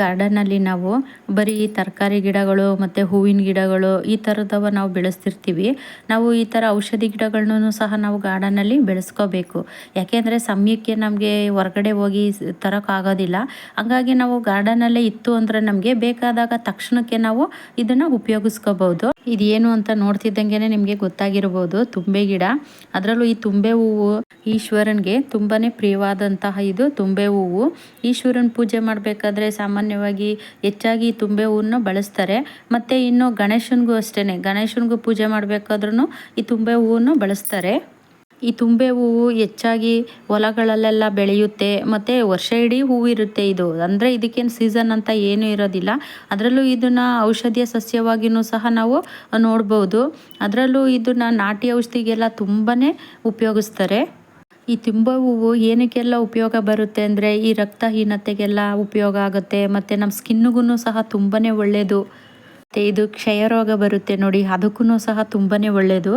ಗಾರ್ಡನಲ್ಲಿ ನಾವು ಬರೀ ತರಕಾರಿ ಗಿಡಗಳು ಮತ್ತು ಹೂವಿನ ಗಿಡಗಳು ಈ ಥರದವ ನಾವು ಬೆಳೆಸ್ತಿರ್ತೀವಿ. ನಾವು ಈ ಥರ ಔಷಧಿ ಗಿಡಗಳನ್ನೂ ಸಹ ನಾವು ಗಾರ್ಡನಲ್ಲಿ ಬೆಳೆಸ್ಕೋಬೇಕು. ಯಾಕೆಂದರೆ ಸಮಯಕ್ಕೆ ನಮಗೆ ಹೊರಗಡೆ ಹೋಗಿ ತರೋಕ್ಕಾಗೋದಿಲ್ಲ. ಹಂಗಾಗಿ ನಾವು ಗಾರ್ಡನಲ್ಲೇ ಇತ್ತು ಅಂದರೆ ನಮಗೆ ಬೇಕಾದಾಗ ತಕ್ಷಣಕ್ಕೆ ನಾವು ಇದನ್ನು ಉಪಯೋಗಿಸ್ಕೋಬೋದು. ಇದೇನು ಅಂತ ನೋಡ್ತಿದ್ದಂಗೆ ನಿಮಗೆ ಗೊತ್ತಾಗಿರ್ಬೋದು. ತುಂಬೆ ಗಿಡ. ಅದರಲ್ಲೂ ಈ ತುಂಬೆ ಹೂವು ಈಶ್ವರನಿಗೆ ತುಂಬಾ ಪ್ರಿಯವಾದಂತಹ ಇದು ತುಂಬೆ ಹೂವು. ಈಶ್ವರನ ಪೂಜೆ ಮಾಡಬೇಕಾದ್ರೆ ಸಾಮಾನ್ಯವಾಗಿ ಹೆಚ್ಚಾಗಿ ತುಂಬೆ ಹೂವನ್ನು ಬಳಸ್ತಾರೆ. ಮತ್ತು ಇನ್ನು ಗಣೇಶನಿಗೂ ಅಷ್ಟೇ ಗಣೇಶನಿಗೂ ಪೂಜೆ ಮಾಡಬೇಕಾದ್ರೂ ಈ ತುಂಬೆ ಹೂವನ್ನು ಬಳಸ್ತಾರೆ. ಈ ತುಂಬೆ ಹೂವು ಹೆಚ್ಚಾಗಿ ಹೊಲಗಳಲ್ಲೆಲ್ಲ ಬೆಳೆಯುತ್ತೆ, ಮತ್ತು ವರ್ಷ ಇಡೀ ಹೂವು ಇರುತ್ತೆ ಇದು. ಅಂದರೆ ಇದಕ್ಕೇನು ಸೀಸನ್ ಅಂತ ಏನೂ ಇರೋದಿಲ್ಲ. ಅದರಲ್ಲೂ ಇದನ್ನು ಔಷಧಿಯ ಸಸ್ಯವಾಗಿಯೂ ಸಹ ನಾವು ನೋಡ್ಬೋದು. ಅದರಲ್ಲೂ ಇದನ್ನು ನಾಟಿ ಔಷಧಿಗೆಲ್ಲ ತುಂಬಾ ಉಪಯೋಗಿಸ್ತಾರೆ. ಈ ತುಂಬ ಹೂವು ಏನಕ್ಕೆಲ್ಲ ಉಪಯೋಗ ಬರುತ್ತೆ ಅಂದರೆ ಈ ರಕ್ತಹೀನತೆಗೆಲ್ಲ ಉಪಯೋಗ ಆಗುತ್ತೆ, ಮತ್ತು ನಮ್ಮ ಸ್ಕಿನ್ನಿಗೂ ಸಹ ತುಂಬಾ ಒಳ್ಳೆಯದು ಮತ್ತು ಇದು ಕ್ಷಯ ರೋಗ ಬರುತ್ತೆ ನೋಡಿ ಅದಕ್ಕೂ ಸಹ ತುಂಬಾ ಒಳ್ಳೆಯದು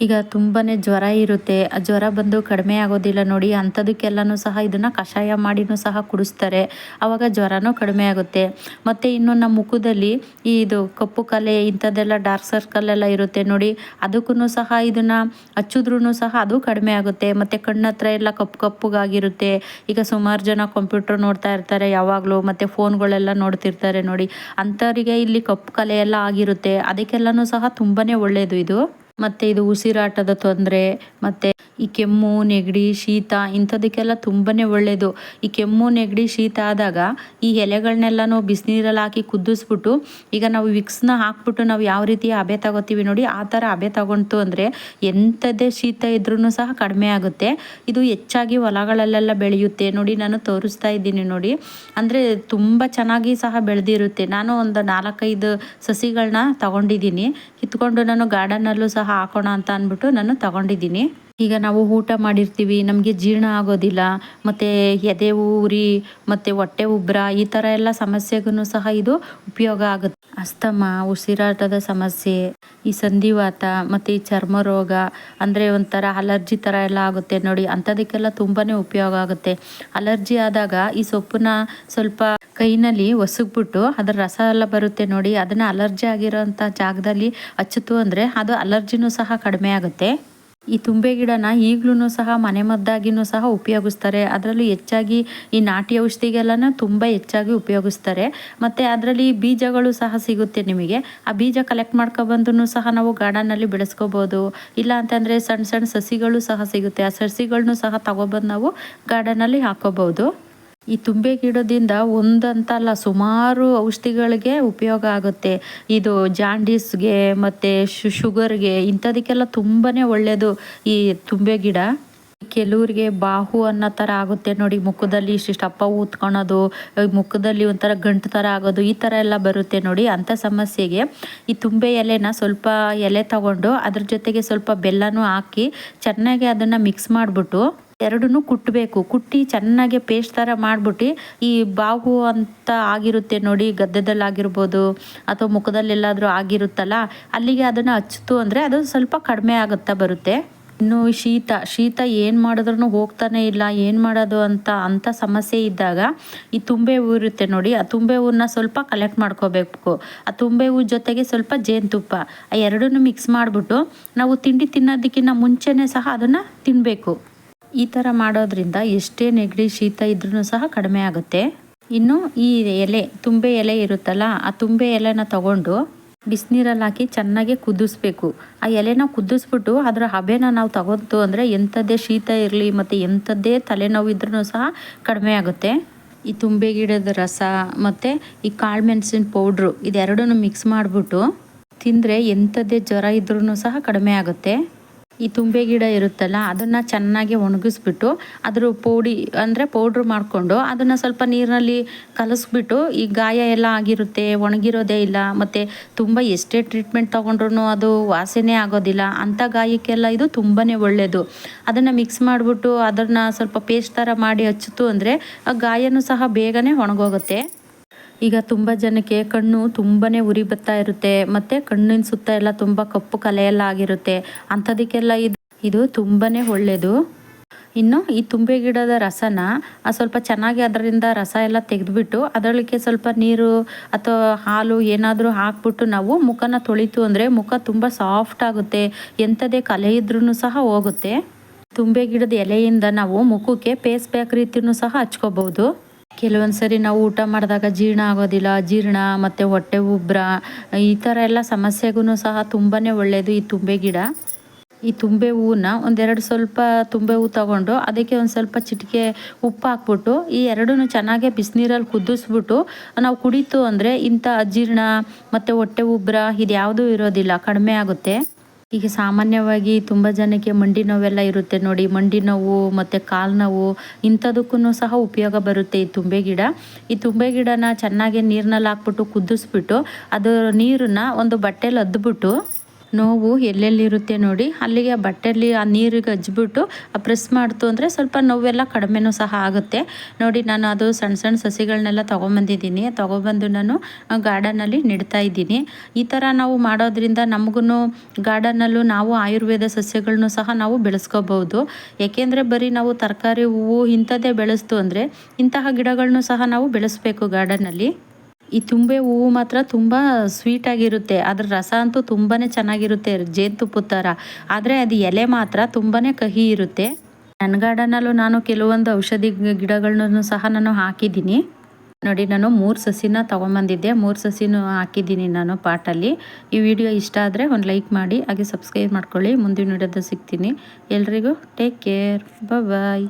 ಈಗ ತುಂಬಾ ಜ್ವರ ಇರುತ್ತೆ. ಆ ಜ್ವರ ಬಂದು ಕಡಿಮೆ ಆಗೋದಿಲ್ಲ ನೋಡಿ, ಅಂಥದಕ್ಕೆಲ್ಲನೂ ಸಹ ಇದನ್ನು ಕಷಾಯ ಮಾಡಿನೂ ಸಹ ಕುಡಿಸ್ತಾರೆ. ಆವಾಗ ಜ್ವರನೂ ಕಡಿಮೆ ಆಗುತ್ತೆ. ಮತ್ತು ಇನ್ನು ನಮ್ಮ ಮುಖದಲ್ಲಿ ಈ ಇದು ಕಪ್ಪು ಕಲೆ, ಇಂಥದ್ದೆಲ್ಲ ಡಾರ್ಕ್ ಸರ್ಕಲ್ ಎಲ್ಲ ಇರುತ್ತೆ ನೋಡಿ ಅದಕ್ಕೂ ಸಹ ಇದನ್ನು ಹಚ್ಚಿದ್ರೂ ಸಹ ಅದು ಕಡಿಮೆ ಆಗುತ್ತೆ. ಮತ್ತು ಕಣ್ಣತ್ರ ಎಲ್ಲ ಕಪ್ಪು ಕಪ್ಪುಗಾಗಿರುತ್ತೆ. ಈಗ ಸುಮಾರು ಜನ ಕಂಪ್ಯೂಟರ್ ನೋಡ್ತಾ ಇರ್ತಾರೆ ಯಾವಾಗಲೂ, ಮತ್ತು ಫೋನ್ಗಳೆಲ್ಲ ನೋಡ್ತಿರ್ತಾರೆ ನೋಡಿ. ಅಂಥವರಿಗೆ ಇಲ್ಲಿ ಕಪ್ಪು ಕಲೆ ಎಲ್ಲ ಆಗಿರುತ್ತೆ. ಅದಕ್ಕೆಲ್ಲನೂ ಸಹ ತುಂಬಾ ಒಳ್ಳೆಯದು ಇದು. ಮತ್ತು ಇದು ಉಸಿರಾಟದ ತೊಂದರೆ, ಮತ್ತು ಈ ಕೆಮ್ಮು, ನೆಗಡಿ, ಶೀತ ಇಂಥದಕ್ಕೆಲ್ಲ ತುಂಬಾ ಒಳ್ಳೆಯದು ಈ ಕೆಮ್ಮು, ನೆಗಡಿ, ಶೀತ ಆದಾಗ ಈ ಎಲೆಗಳನ್ನೆಲ್ಲನೂ ಬಿಸಿನೀರಲ್ಲಿ ಹಾಕಿ ಕುದಿಸ್ಬಿಟ್ಟು ಈಗ ನಾವು ವಿಕ್ಸ್ನ ಹಾಕ್ಬಿಟ್ಟು ನಾವು ಯಾವ ರೀತಿ ಹಬೆ ತಗೋತೀವಿ ನೋಡಿ, ಆ ಥರ ಹಬೆ ತಗೊಂತು ಅಂದರೆ ಎಂಥದ್ದೇ ಶೀತ ಇದ್ರೂ ಸಹ ಕಡಿಮೆ ಆಗುತ್ತೆ. ಇದು ಹೆಚ್ಚಾಗಿ ಹೊಲಗಳಲ್ಲೆಲ್ಲ ಬೆಳೆಯುತ್ತೆ ನೋಡಿ, ನಾನು ತೋರಿಸ್ತಾ ಇದ್ದೀನಿ ನೋಡಿ. ಅಂದರೆ ತುಂಬ ಚೆನ್ನಾಗಿ ಸಹ ಬೆಳೆದಿರುತ್ತೆ. ನಾನು ಒಂದು ನಾಲ್ಕೈದು ಸಸಿಗಳನ್ನ ತಗೊಂಡಿದ್ದೀನಿ. ಕಿತ್ಕೊಂಡು ನಾನು ಗಾರ್ಡನಲ್ಲೂ ಸಹ ಹಾಕೋಣ ಅಂತ ಅಂದ್ಬಿಟ್ಟು ನಾನು ತಗೊಂಡಿದ್ದೀನಿ. ಈಗ ನಾವು ಊಟ ಮಾಡಿರ್ತೀವಿ, ನಮಗೆ ಜೀರ್ಣ ಆಗೋದಿಲ್ಲ, ಮತ್ತು ಎದೆ ಊರಿ, ಮತ್ತು ಹೊಟ್ಟೆ ಉಬ್ರ, ಈ ಥರ ಎಲ್ಲ ಸಮಸ್ಯೆಗೂ ಸಹ ಇದು ಉಪಯೋಗ ಆಗುತ್ತೆ. ಅಸ್ತಮ, ಉಸಿರಾಟದ ಸಮಸ್ಯೆ ಈ ಸಂಧಿವಾತ ಮತ್ತು ಈ ಚರ್ಮ ರೋಗ, ಅಂದರೆ ಒಂಥರ ಅಲರ್ಜಿ ಥರ ಎಲ್ಲ ಆಗುತ್ತೆ ನೋಡಿ. ಅಂಥದಕ್ಕೆಲ್ಲ ತುಂಬಾ ಉಪಯೋಗ ಆಗುತ್ತೆ. ಅಲರ್ಜಿ ಆದಾಗ ಈ ಸೊಪ್ಪನ್ನ ಸ್ವಲ್ಪ ಕೈನಲ್ಲಿ ಒಸಗ್ಬಿಟ್ಟು ಅದರ ರಸ ಎಲ್ಲ ಬರುತ್ತೆ ನೋಡಿ. ಅದನ್ನು ಅಲರ್ಜಿ ಆಗಿರೋಂಥ ಜಾಗದಲ್ಲಿ ಹಚ್ಚಿತು ಅಂದರೆ ಅದು ಅಲರ್ಜಿನೂ ಸಹ ಕಡಿಮೆ ಆಗುತ್ತೆ. ಈ ತುಂಬೆ ಗಿಡನ ಈಗಲೂ ಸಹ ಮನೆ ಮದ್ದಾಗಿನೂ ಸಹ ಉಪಯೋಗಿಸ್ತಾರೆ. ಅದರಲ್ಲೂ ಹೆಚ್ಚಾಗಿ ಈ ನಾಟಿ ಔಷಧಿಗೆಲ್ಲನ ತುಂಬ ಹೆಚ್ಚಾಗಿ ಉಪಯೋಗಿಸ್ತಾರೆ. ಮತ್ತು ಅದರಲ್ಲಿ ಬೀಜಗಳು ಸಹ ಸಿಗುತ್ತೆ ನಿಮಗೆ. ಆ ಬೀಜ ಕಲೆಕ್ಟ್ ಮಾಡ್ಕೊಬಂದು ಸಹ ನಾವು ಗಾರ್ಡನ್ನಲ್ಲಿ ಬೆಳೆಸ್ಕೋಬೋದು. ಇಲ್ಲ ಅಂತಂದರೆ ಸಣ್ಣ ಸಣ್ಣ ಸಸಿಗಳು ಸಹ ಸಿಗುತ್ತೆ. ಆ ಸಸಿಗಳನ್ನೂ ಸಹ ತಗೊಬಂದು ನಾವು ಗಾರ್ಡನಲ್ಲಿ ಹಾಕೋಬೋದು. ಈ ತುಂಬೆ ಗಿಡದಿಂದ ಒಂದಂತಲ್ಲ ಸುಮಾರು ಔಷಧಿಗಳಿಗೆ ಉಪಯೋಗ ಆಗುತ್ತೆ. ಇದು ಜಾಂಡೀಸ್ಗೆ ಮತ್ತು ಶುಗರ್ಗೆ ಇಂಥದಕ್ಕೆಲ್ಲ ತುಂಬಾ ಒಳ್ಳೆಯದು ಈ ತುಂಬೆ ಗಿಡ. ಕೆಲವ್ರಿಗೆ ಬಾಹು ಅನ್ನೋ ಥರ ಆಗುತ್ತೆ ನೋಡಿ, ಮುಖದಲ್ಲಿ ಇಷ್ಟಿಷ್ಟಪ್ಪ ಊದ್ಕೊಳೋದು ಮುಖದಲ್ಲಿ ಒಂಥರ ಗಂಟು ಥರ ಆಗೋದು, ಈ ಥರ ಎಲ್ಲ ಬರುತ್ತೆ ನೋಡಿ ಅಂಥ ಸಮಸ್ಯೆಗೆ. ಈ ತುಂಬೆ ಎಲೆನ ಸ್ವಲ್ಪ ಎಲೆ ತಗೊಂಡು ಅದ್ರ ಜೊತೆಗೆ ಸ್ವಲ್ಪ ಬೆಲ್ಲನೂ ಹಾಕಿ ಚೆನ್ನಾಗಿ ಅದನ್ನು ಮಿಕ್ಸ್ ಮಾಡಿಬಿಟ್ಟು ಎರಡನ್ನೂ ಕುಟ್ಟಬೇಕು ಕುಟ್ಟಿ ಚೆನ್ನಾಗಿ ಪೇಸ್ಟ್ ಥರ ಮಾಡಿಬಿಟ್ಟು ಈ ಬಾವು ಅಂತ ಆಗಿರುತ್ತೆ ನೋಡಿ, ಗದ್ದೆದಲ್ಲಾಗಿರ್ಬೋದು ಅಥವಾ ಮುಖದಲ್ಲೆಲ್ಲಾದರೂ ಆಗಿರುತ್ತಲ್ಲ, ಅಲ್ಲಿಗೆ ಅದನ್ನು ಹಚ್ಚಿತು ಅಂದರೆ ಅದು ಸ್ವಲ್ಪ ಕಡಿಮೆ ಆಗುತ್ತಾ ಬರುತ್ತೆ. ಇನ್ನು ಶೀತ ಶೀತ ಏನು ಮಾಡಿದ್ರೂ ಹೋಗ್ತಾನೆ ಇಲ್ಲ, ಏನು ಮಾಡೋದು ಅಂತ ಅಂಥ ಸಮಸ್ಯೆ ಇದ್ದಾಗ ಈ ತುಂಬೆ ಹೂ ಇರುತ್ತೆ ನೋಡಿ, ಆ ತುಂಬೆ ಹೂವನ್ನ ಸ್ವಲ್ಪ ಕಲೆಕ್ಟ್ ಮಾಡ್ಕೋಬೇಕು. ಆ ತುಂಬೆ ಹೂ ಜೊತೆಗೆ ಸ್ವಲ್ಪ ಜೇನುತುಪ್ಪ, ಆ ಎರಡನ್ನೂ ಮಿಕ್ಸ್ ಮಾಡಿಬಿಟ್ಟು ನಾವು ತಿಂಡಿ ತಿನ್ನೋದಕ್ಕಿಂತ ಮುಂಚೆನೇ ಸಹ ಅದನ್ನು ತಿನ್ನಬೇಕು ಈ ಥರ ಮಾಡೋದ್ರಿಂದ ಎಷ್ಟೇ ನೆಗಡಿ ಶೀತ ಇದ್ರೂ ಸಹ ಕಡಿಮೆ ಆಗುತ್ತೆ. ಇನ್ನು ಈ ಎಲೆ, ತುಂಬೆ ಎಲೆ ಇರುತ್ತಲ್ಲ, ಆ ತುಂಬೆ ಎಲೆನ ತಗೊಂಡು ಬಿಸಿನೀರಲ್ಲಿ ಹಾಕಿ ಚೆನ್ನಾಗಿ ಕುದಿಸ್ಬೇಕು. ಆ ಎಲೆನ ಕುದಿಸ್ಬಿಟ್ಟು ಅದರ ಹಬೆನ ನಾವು ತಗೊಂತು ಅಂದರೆ ಎಂಥದ್ದೇ ಶೀತ ಇರಲಿ ಮತ್ತು ಎಂಥದ್ದೇ ತಲೆನೋವು ಇದ್ರೂ ಸಹ ಕಡಿಮೆ ಆಗುತ್ತೆ. ಈ ತುಂಬೆ ಗಿಡದ ರಸ ಮತ್ತು ಈ ಕಾಳು ಮೆಣಸಿನ ಪೌಡ್ರು ಇದೆರಡನ್ನು ಮಿಕ್ಸ್ ಮಾಡಿಬಿಟ್ಟು ತಿಂದರೆ ಎಂಥದ್ದೇ ಜ್ವರ ಇದ್ರೂ ಸಹ ಕಡಿಮೆ ಆಗುತ್ತೆ. ಈ ತುಂಬೆ ಗಿಡ ಇರುತ್ತಲ್ಲ, ಅದನ್ನು ಚೆನ್ನಾಗಿ ಒಣಗಿಸ್ಬಿಟ್ಟು ಅದ್ರ ಪೌಡಿ ಅಂದರೆ ಪೌಡ್ರ್ ಮಾಡಿಕೊಂಡು ಅದನ್ನು ಸ್ವಲ್ಪ ನೀರಿನಲ್ಲಿ ಕಲಸ್ಬಿಟ್ಟು ಈ ಗಾಯ ಎಲ್ಲ ಆಗಿರುತ್ತೆ, ಒಣಗಿರೋದೇ ಇಲ್ಲ, ಮತ್ತು ತುಂಬ ಎಷ್ಟೇ ಟ್ರೀಟ್ಮೆಂಟ್ ತೊಗೊಂಡ್ರೂ ಅದು ವಾಸನೆ ಆಗೋದಿಲ್ಲ. ಅಂಥ ಗಾಯಕ್ಕೆಲ್ಲ ಇದು ತುಂಬಾ ಒಳ್ಳೆಯದು ಅದನ್ನು ಮಿಕ್ಸ್ ಮಾಡಿಬಿಟ್ಟು ಅದನ್ನು ಸ್ವಲ್ಪ ಪೇಸ್ಟ್ ಥರ ಮಾಡಿ ಹಚ್ಚಿತು ಅಂದರೆ ಆ ಗಾಯನೂ ಸಹ ಬೇಗನೆ ಒಣಗೋಗುತ್ತೆ. ಈಗ ತುಂಬ ಜನಕ್ಕೆ ಕಣ್ಣು ತುಂಬಾ ಉರಿ ಬರ್ತಾ ಇರುತ್ತೆ, ಮತ್ತು ಕಣ್ಣಿನ ಸುತ್ತ ಎಲ್ಲ ತುಂಬ ಕಪ್ಪು ಕಲೆ ಎಲ್ಲ ಆಗಿರುತ್ತೆ. ಅಂಥದಕ್ಕೆಲ್ಲ ಇದು ಇದು ತುಂಬಾ ಒಳ್ಳೆಯದು ಇನ್ನು ಈ ತುಂಬೆ ಗಿಡದ ರಸನ ಸ್ವಲ್ಪ ಚೆನ್ನಾಗಿ ಅದರಿಂದ ರಸ ಎಲ್ಲ ತೆಗೆದುಬಿಟ್ಟು ಅದರೊಳಗೆ ಸ್ವಲ್ಪ ನೀರು ಅಥವಾ ಹಾಲು ಏನಾದರೂ ಹಾಕ್ಬಿಟ್ಟು ನಾವು ಮುಖನ ತೊಳಿತು ಅಂದರೆ ಮುಖ ತುಂಬ ಸಾಫ್ಟ್ ಆಗುತ್ತೆ, ಎಂಥದೇ ಕಲೆ ಇದ್ರೂ ಸಹ ಹೋಗುತ್ತೆ. ತುಂಬೆ ಗಿಡದ ಎಲೆಯಿಂದ ನಾವು ಮುಖಕ್ಕೆ ಪೇಸ್ ಬ್ಯಾಕ್ ರೀತಿಯೂ ಸಹ ಹಚ್ಕೋಬಹುದು ಕೆಲವೊಂದು ಸರಿ ನಾವು ಊಟ ಮಾಡಿದಾಗ ಜೀರ್ಣ ಆಗೋದಿಲ್ಲ, ಜೀರ್ಣ ಮತ್ತು ಹೊಟ್ಟೆ ಉಬ್ಬರ ಈ ಥರ ಎಲ್ಲ ಸಮಸ್ಯೆಗೂ ಸಹ ತುಂಬಾ ಒಳ್ಳೆಯದು ಈ ತುಂಬೆ ಗಿಡ. ಈ ತುಂಬೆ ಹೂವನ್ನ ಒಂದೆರಡು ಸ್ವಲ್ಪ ತುಂಬೆ ಹೂ ತಗೊಂಡು ಅದಕ್ಕೆ ಒಂದು ಸ್ವಲ್ಪ ಚಿಟಿಕೆ ಉಪ್ಪು ಹಾಕ್ಬಿಟ್ಟು, ಈ ಎರಡೂ ಚೆನ್ನಾಗೆ ಬಿಸಿನೀರಲ್ಲಿ ಕುದಿಸ್ಬಿಟ್ಟು ನಾವು ಕುಡಿತು ಅಂದರೆ ಇಂಥ ಅಜೀರ್ಣ ಮತ್ತು ಹೊಟ್ಟೆ ಉಬ್ಬರ ಇದು ಯಾವುದೂ ಇರೋದಿಲ್ಲ, ಕಡಿಮೆ ಆಗುತ್ತೆ. ಈಗ ಸಾಮಾನ್ಯವಾಗಿ ತುಂಬ ಜನಕ್ಕೆ ಮಂಡಿ ನೋವೆಲ್ಲ ಇರುತ್ತೆ ನೋಡಿ, ಮಂಡಿ ನೋವು ಮತ್ತು ಕಾಲು ನೋವು ಇಂಥದಕ್ಕೂ ಸಹ ಉಪಯೋಗ ಬರುತ್ತೆ ಈ ತುಂಬೆ ಗಿಡ. ಈ ತುಂಬೆ ಗಿಡನ ಚೆನ್ನಾಗಿ ನೀರಿನಲ್ಲಿ ಹಾಕ್ಬಿಟ್ಟು ಕುದಿಸ್ಬಿಟ್ಟು ಅದು ನೀರನ್ನ ಒಂದು ಬಟ್ಟೆಲಿ ಅದ್ಬಿಟ್ಟು ನೋವು ಎಲ್ಲೆಲ್ಲಿರುತ್ತೆ ನೋಡಿ, ಅಲ್ಲಿಗೆ ಬಟ್ಟೆಯಲ್ಲಿ ಆ ನೀರಿಗೆ ಹಚ್ಬಿಟ್ಟು ಪ್ರೆಸ್ ಮಾಡ್ತು ಅಂದರೆ ಸ್ವಲ್ಪ ನೋವೆಲ್ಲ ಕಡಿಮೆನೂ ಸಹ ಆಗುತ್ತೆ. ನೋಡಿ, ನಾನು ಅದು ಸಣ್ಣ ಸಣ್ಣ ಸಸಿಗಳನ್ನೆಲ್ಲ ತೊಗೊಂಬಂದಿದ್ದೀನಿ. ತೊಗೊಬಂದು ನಾನು ಗಾರ್ಡನಲ್ಲಿ ನೆಡ್ತಾ ಇದ್ದೀನಿ. ಈ ಥರ ನಾವು ಮಾಡೋದ್ರಿಂದ ನಮಗೂ ಗಾರ್ಡನಲ್ಲೂ ನಾವು ಆಯುರ್ವೇದ ಸಸ್ಯಗಳನ್ನು ಸಹ ನಾವು ಬೆಳೆಸ್ಕೋಬಹುದು ಏಕೆಂದರೆ ಬರೀ ನಾವು ತರಕಾರಿ, ಹೂವು ಇಂಥದ್ದೇ ಬೆಳೆಸ್ತು ಅಂದರೆ ಇಂತಹ ಗಿಡಗಳನ್ನೂ ಸಹ ನಾವು ಬೆಳೆಸಬೇಕು ಗಾರ್ಡನಲ್ಲಿ ಈ ತುಂಬೆ ಹೂವು ಮಾತ್ರ ತುಂಬ ಸ್ವೀಟಾಗಿರುತ್ತೆ ಅದ್ರ ರಸ ಅಂತೂ ತುಂಬಾ ಚೆನ್ನಾಗಿರುತ್ತೆ ಜೇನುತುಪ್ಪದ ಥರ ಆದರೆ ಅದು ಎಲೆ ಮಾತ್ರ ತುಂಬಾ ಕಹಿ ಇರುತ್ತೆ. ನನ್ನ ಗಾರ್ಡನಲ್ಲೂ ನಾನು ಕೆಲವೊಂದು ಔಷಧಿ ಗಿಡಗಳನ್ನೂ ಸಹ ನಾನು ಹಾಕಿದ್ದೀನಿ. ನೋಡಿ, ನಾನು ಮೂರು ಸಸಿನ ತೊಗೊಂಬಂದಿದ್ದೆ. ಮೂರು ಸಸಿನೂ ಹಾಕಿದ್ದೀನಿ ನಾನು ಪಾಟಲ್ಲಿ. ಈ ವಿಡಿಯೋ ಇಷ್ಟ ಆದರೆ ಒಂದು ಲೈಕ್ ಮಾಡಿ, ಹಾಗೆ ಸಬ್ಸ್ಕ್ರೈಬ್ ಮಾಡ್ಕೊಳ್ಳಿ. ಮುಂದಿನ ವಿಡಿಯೋದ ಸಿಗ್ತೀನಿ. ಎಲ್ರಿಗೂ ಟೇಕ್ ಕೇರ್ ಬಾಯ್